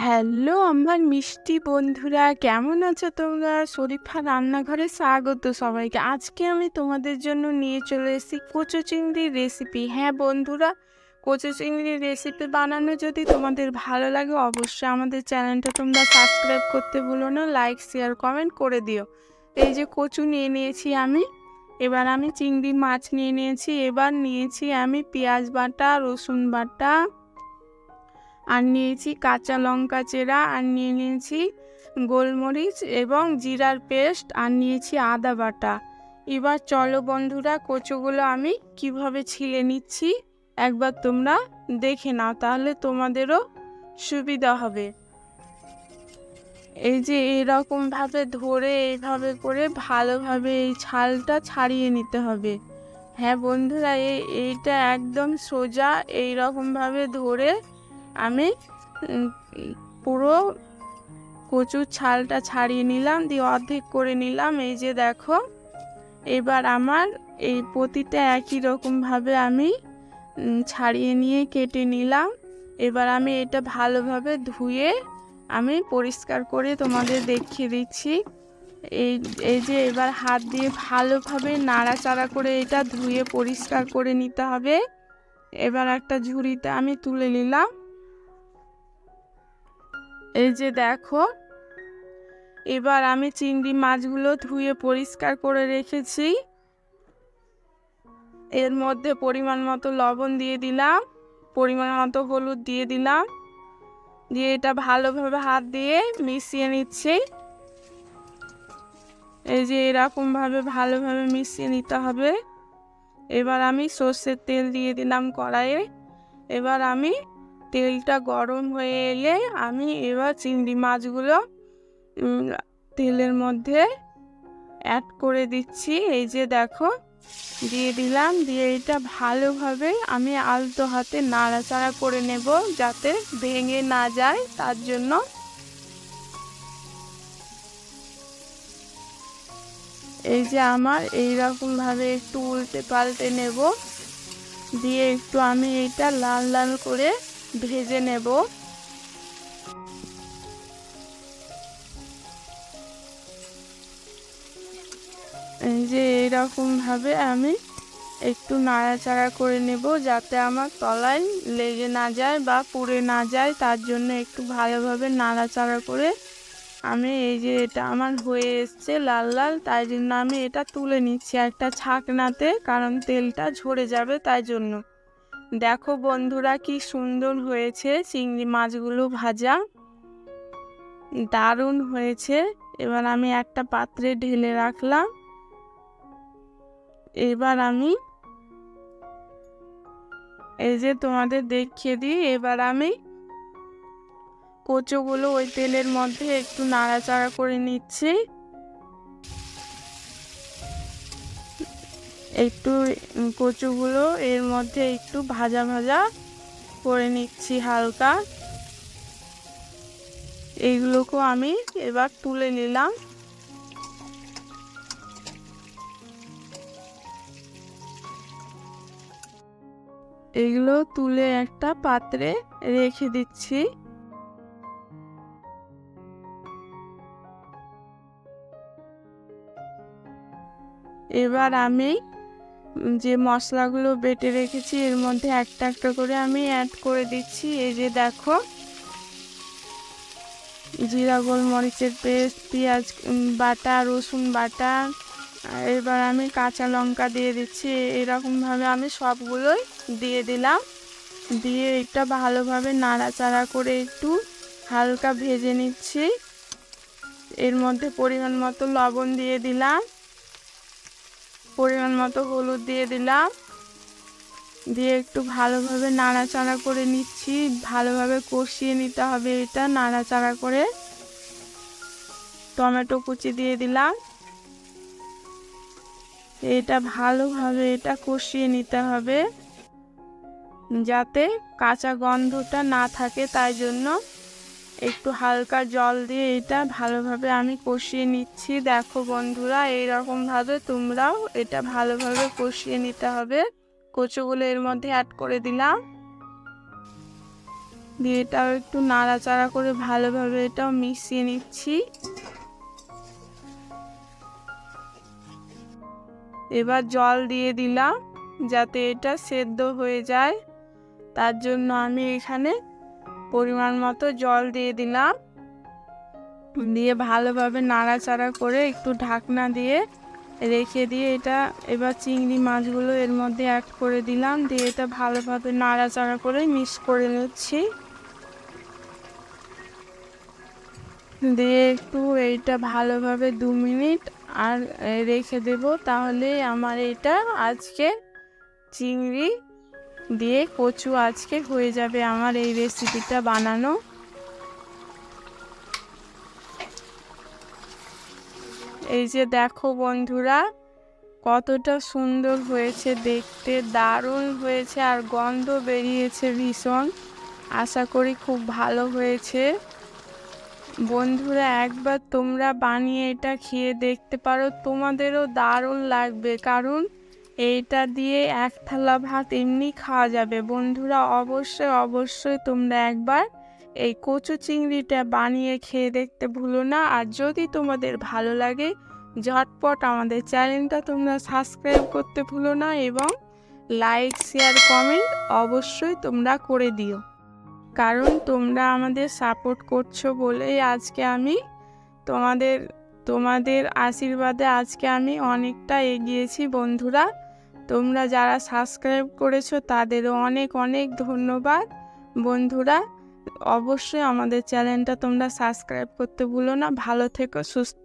Hello আমার মিষ্টি বন্ধুরা, কেমন আছো তোমরা? শরীফা রান্নাঘরে স্বাগত সবাইকে। আজকে আমি তোমাদের জন্য নিয়ে চলে এসেছি কচু চিংড়ির রেসিপি হ্যাঁ বন্ধুরা, কচু চিংড়ির রেসিপি বানানো যদি তোমাদের ভালো লাগে অবশ্যই আমাদের চ্যানেলটা তোমরা সাবস্ক্রাইব করতে ভুলো না লাইক শেয়ার কমেন্ট করে দিও। এই যে কচু নিয়ে নিয়েছি আমি, এবার আমি চিংড়ি মাছ নিয়ে নিয়েছি, এবার নিয়েছি আমি পেঁয়াজ বাটা, রসুন বাটা আর নিয়েছি কাঁচা লঙ্কা চেরা, আর নিয়ে নিয়েছি গোলমরিচ এবং জিরার পেস্ট, আর নিয়েছি আদা বাটা। এবার চলো বন্ধুরা, কচুগুলো আমি কীভাবে ছিলে নিচ্ছি একবার তোমরা দেখে নাও, তাহলে তোমাদেরও সুবিধা হবে। এই যে এরকমভাবে ধরে এইভাবে করে ভালোভাবে এই ছালটা ছাড়িয়ে নিতে হবে। হ্যাঁ বন্ধুরা এই এইটা একদম সোজা এইরকমভাবে ধরে আমি পুরো কচুর ছালটা ছাড়িয়ে নিলাম, দিয়ে অর্ধেক করে নিলাম। এই যে দেখো, এবার আমার এই প্রতিটা একই রকমভাবে আমি ছাড়িয়ে নিয়ে কেটে নিলাম। এবার আমি এটা ভালোভাবে ধুয়ে আমি পরিষ্কার করে তোমাদের দেখিয়ে দিচ্ছি। এই এই যে এবার হাত দিয়ে ভালোভাবে নাড়াচাড়া করে এটা ধুয়ে পরিষ্কার করে নিতে হবে। এবার একটা ঝুড়িতে আমি তুলে নিলাম। এই যে দেখো, এবার আমি চিংড়ি মাছগুলো ধুয়ে পরিষ্কার করে রেখেছি। এর মধ্যে পরিমাণ মতো লবণ দিয়ে দিলাম, পরিমাণ মতো হলুদ দিয়ে দিলাম। দিয়ে এটা ভালোভাবে হাত দিয়ে মিশিয়ে নিচ্ছি। এই যে এরকমভাবে ভালোভাবে মিশিয়ে নিতে হবে। এবার আমি সর্ষের তেল দিয়ে দিলাম কড়াইয়ে। এবার আমি তেলটা গরম হয়ে এলে আমি এবার চিংড়ি মাছগুলো তেলের মধ্যে অ্যাড করে দিচ্ছি। এই যে দেখো দিয়ে দিলাম দিয়ে এটা ভালোভাবে আমি আলতো হাতে নাড়াচাড়া করে নেব যাতে ভেঙে না যায় তার জন্য। এই যে আমার এইরকমভাবে একটু উল্টে পাল্টে নেব। দিয়ে একটু আমি এটা লাল লাল করে ভেজে নেব। যে এইরকম ভাবে আমি একটু নাড়াচাড়া করে নেব যাতে আমার তলায় লেগে না যায় বা পুড়ে না যায়, তার জন্য একটু ভালোভাবে নাড়াচাড়া করে আমি এই যে এটা আমার হয়ে এসছে লাল লাল, তাই জন্য আমি এটা তুলে নিচ্ছি একটা ছাকনাতে, কারণ তেলটা ঝরে যাবে তাই জন্য। দেখো বন্ধুরা কি সুন্দর হয়েছে চিংড়ি মাছগুলো ভাজা। দারুণ হয়েছে। এবার আমি একটা পাত্রে ঢেলে রাখলাম। এবার আমি এই যে তোমাদের দেখিয়ে দিই, এবার আমি কচুগুলো ওই তেলের মধ্যে একটু নাড়াচাড়া করে নিচ্ছি। একটু কচুগুলো এর মধ্যে একটু ভাজা ভাজা করে নিচ্ছি হালকা। এইগুলোকেও আমি এবার তুলে নিলাম। এগুলো তুলে একটা পাত্রে রেখে দিচ্ছি। এবার আমি যে মশলাগুলো বেটে রেখেছি, এর মধ্যে একটা একটা করে আমি অ্যাড করে দিচ্ছি। এই যে দেখো, জিরা, গোলমরিচের পেস্ট, পেঁয়াজ বাটা, রসুন বাটা এবার আমি কাঁচা লঙ্কা দিয়ে দিচ্ছি। এরকমভাবে আমি সবগুলোই দিয়ে দিলাম। দিয়ে এটা ভালোভাবে নাড়াচাড়া করে একটু হালকা ভেজে নিচ্ছি। এর মধ্যে পরিমাণ মতো লবণ দিয়ে দিলাম। পরিমাণ মতো হলুদ দিয়ে দিলাম। দিয়ে একটু ভালোভাবে নাড়াচাড়া করে নিচ্ছি। ভালোভাবে কষিয়ে নিতে হবে এটা, নাড়াচাড়া করে। টমেটো কুচি দিয়ে দিলাম। এটা ভালোভাবে এটা কষিয়ে নিতে হবে। যাতে কাঁচা গন্ধটা না থাকে, তাই জন্য একটু হালকা জল দিয়ে এটা ভালোভাবে আমি কষিয়ে নিচ্ছি। দেখো বন্ধুরা, এইরকমভাবে তোমরাও এটা ভালোভাবে কষিয়ে নিতে হবে। কচুগুলো এর মধ্যে অ্যাড করে দিলাম। দিয়ে এটাও একটু নাড়াচাড়া করে ভালোভাবে এটাও মিশিয়ে নিচ্ছি। এবার জল দিয়ে দিলাম যাতে এটা সেদ্ধ হয়ে যায়। তার জন্য আমি এখানে পরিমাণ মতো জল দিয়ে দিলাম। দিয়ে ভালোভাবে নাড়াচাড়া করে একটু ঢাকনা দিয়ে রেখে দিয়ে এটা এবার চিংড়ি মাছগুলো এর মধ্যে অ্যাড করে দিলাম। দিয়ে এটা ভালোভাবে নাড়াচাড়া করে মিক্স করে নিচ্ছি। দিয়ে একটু এইটা ভালোভাবে দু মিনিট আর রেখে দেব। তাহলে আমার এটা আজকে চিংড়ি দিয়ে কচু আজকে হয়ে যাবে আমার এই রেসিপিটা বানানো। এই যে দেখো বন্ধুরা, কতটা সুন্দর হয়েছে দেখতে, দারুণ হয়েছে আর গন্ধ বেরিয়েছে ভীষণ। আশা করি খুব ভালো হয়েছে। বন্ধুরা, একবার তোমরা বানিয়ে এটা খেয়ে দেখতে পারো, তোমাদেরও দারুণ লাগবে। কারণ এইটা দিয়ে এক থালা ভাত এমনি খাওয়া যাবে। বন্ধুরা, অবশ্যই অবশ্যই তোমরা একবার এই কচু চিংড়িটা বানিয়ে খেয়ে দেখতে ভুলো না। আর যদি তোমাদের ভালো লাগে, ঝটপট আমাদের চ্যানেলটা তোমরা সাবস্ক্রাইব করতে ভুলো না এবং লাইক, শেয়ার, কমেন্ট অবশ্যই তোমরা করে দিও। কারণ তোমরা আমাদের সাপোর্ট করছ বলেই আজকে আমি তোমাদের তোমাদের আশীর্বাদে আজকে আমি অনেকটা এগিয়েছি বন্ধুরা। তোমরা যারা সাবস্ক্রাইব করেছ, তাদেরও অনেক অনেক ধন্যবাদ। বন্ধুরা, অবশ্যই আমাদের চ্যানেলটা তোমরা সাবস্ক্রাইব করতে ভুলো না। ভালো থেকো, সুস্থ